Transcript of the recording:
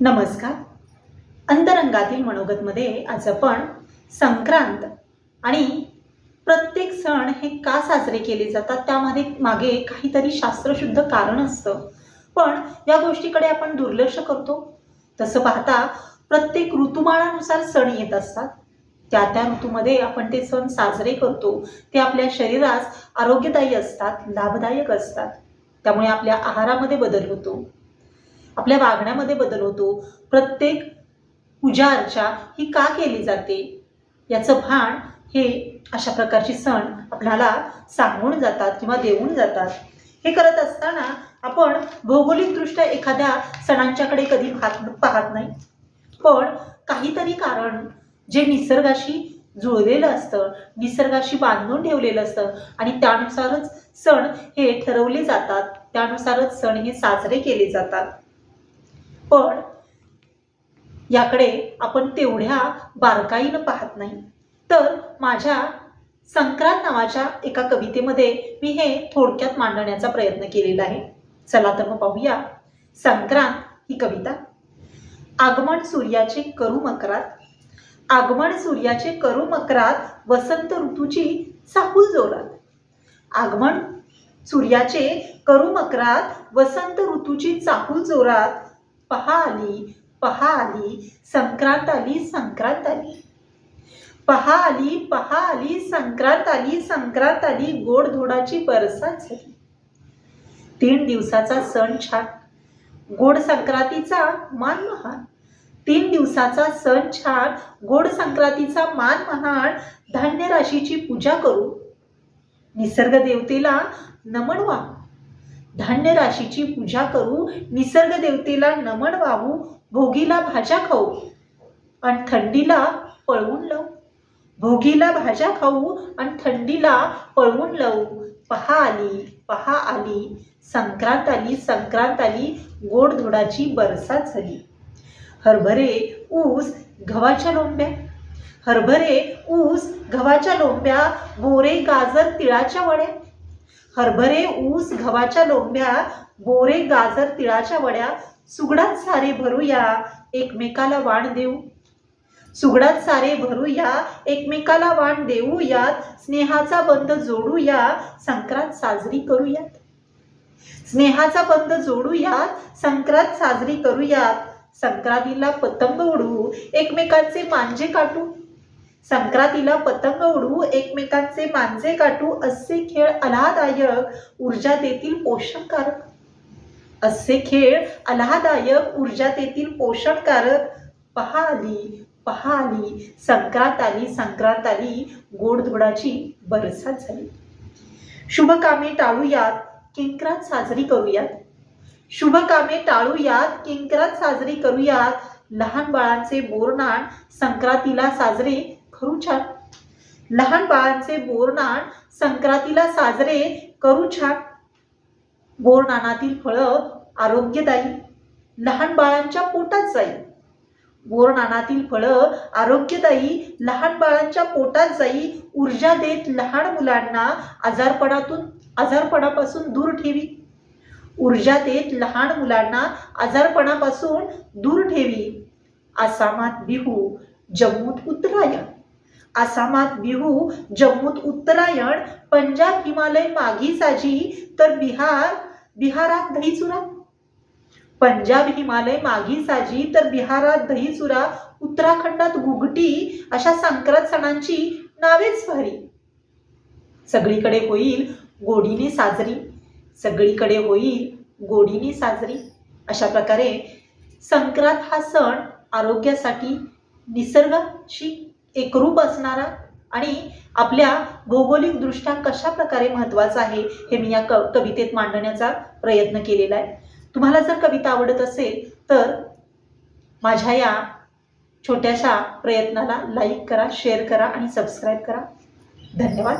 नमस्कार. अंतरंगातील मनोगतमध्ये आज आपण संक्रांत आणि प्रत्येक सण हे का साजरे केले जातात त्यामध्ये मागे काहीतरी शास्त्रशुद्ध कारण असतं. पण या गोष्टीकडे आपण दुर्लक्ष करतो. तसं पाहता प्रत्येक ऋतुमानानुसार सण येत असतात. त्या त्या ऋतूमध्ये आपण ते सण साजरे करतो. ते आपल्या शरीरास आरोग्यदायी असतात लाभदायक असतात. त्यामुळे आपल्या आहारामध्ये बदल होतो. आपल्या वागण्यामध्ये बदल होतो. प्रत्येक पूजा अर्चा ही का केली जाते? याचं भान हे अशा प्रकारचे सण आपल्याला सांगून जातात किंवा देऊन जातात. हे करत असताना आपण भौगोलिकदृष्ट्या एखाद्या सणांच्याकडे कधी पाहत पाहत नाही. पण काहीतरी कारण जे निसर्गाशी जुळलेलं असतं निसर्गाशी बांधून ठेवलेलं असतं आणि त्यानुसारच सण हे ठरवले जातात. त्यानुसारच सण हे साजरे केले जातात. पण याकडे आपण तेवढ्या बारकाईनं पाहत नाही. तर माझ्या संक्रांत नावाच्या एका कवितेमध्ये मी हे थोडक्यात मांडण्याचा प्रयत्न केलेला आहे. चला तर मग पाहूया. संक्रांत ही कविता. आगमन सूर्याचे करू मकरात आगमन सूर्याचे करू मकरात वसंत ऋतूची चाहूल जोरात. आगमन सूर्याचे करू मकरात वसंत ऋतूची चाहूल जोरात. पहा आली पहा आली संक्रांत आली संक्रांत आली पहा आली पहा आली संक्रांत आली संक्रांत आली गोडधोडाची बरसात झाली. तीन दिवसाचा सण छान. गोड संक्रांतीचा मान महान. तीन दिवसाचा सण छान. गोड संक्रांतीचा मान महान. धान्य राशीची पूजा करू. निसर्ग देवतेला नमन वा धान्य राशीची पूजा करू निसर्ग देवतेला नमन वाहू भोगीला भाज्या खाऊ आणि थंडीला पळवून लावू. भोगीला भाज्या खाऊ आणि थंडीला पळवून लावू. पहा आली पहा आली संक्रांत आली संक्रांत आली गोडधोडाची बरसात झाली. हरभरे ऊस गव्हाच्या लोंब्या. हरभरे ऊस गव्हाच्या लोंब्या बोरे गाजर तिळाच्या वड्या. हरभरे ऊस गव्हाच्या लोंब्या बोरे गाजर तिळाच्या वड्या सुगडात सारे भरूया एकमेकाला वाण देऊ. सुगडात सारे भरूया एकमेकाला वाण देऊयात स्नेहाचा बंध जोडूया संक्रांत साजरी करूयात स्नेहाचा बंध जोडूयात संक्रांत साजरी करूयात संक्रांतीला पतंग उडवू एकमेकांचे मांजे काटू. संक्रांतीला पतंग उडवू एकमेकांचे मांजे काटू असे खेळ आल्हादायक ऊर्जा देतील पोषणकारक. असे खेळ आल्हादायक ऊर्जा देतील पोषणकारक. पहा आली पहा आली संक्रांत आली संक्रांत आली गोडधोडाची बरसात झाली. शुभ कामे टाळूयात किंक्रात साजरी करूयात. शुभ कामे टाळूयात किंक्रात साजरी करूयात. लहान बाळांचे बोरनाण संक्रांतीला साजरे करू छान. लहान बाळांचे बोरनाण संक्रांतीला साजरे करू छान. बोरनाणातील फळं आरोग्यदायी. लहान बाळांच्या पोटात जाईल. बोरनाणातील फळं आरोग्यदायी. लहान बाळांच्या पोटात जाई ऊर्जा देत लहान मुलांना आजारपणातून आजारपणापासून दूर ठेवी. ऊर्जा देत लहान मुलांना आजारपणापासून दूर ठेवी. आसामात बिहू जम्मूत उत्तरायण. आसामात बिहू जम्मूत उत्तरायण पंजाब हिमालय मागी साजी तर बिहार बिहारात दहीचुरा पंजाब हिमालय मागी साजी तर बिहारात दहीचुरा उत्तराखंडात गुगटी अशा संक्रांत सणांची नावेच भारी सगळीकडे होईल गोडीने साजरी. सगळीकडे होईल गोडीने साजरी. अशा प्रकारे संक्रांत हा सण आरोग्यासाठी निसर्गाशी एकरूप असणारा आणि आपल्या भौगोलिकदृष्ट्या कशा प्रकारे महत्त्वाचा आहे हे मी या क कवितेत मांडण्याचा प्रयत्न केलेला आहे. तुम्हाला जर कविता आवडत असेल तर माझ्या या छोट्याशा प्रयत्नाला लाईक करा शेअर करा आणि सबस्क्राईब करा. धन्यवाद.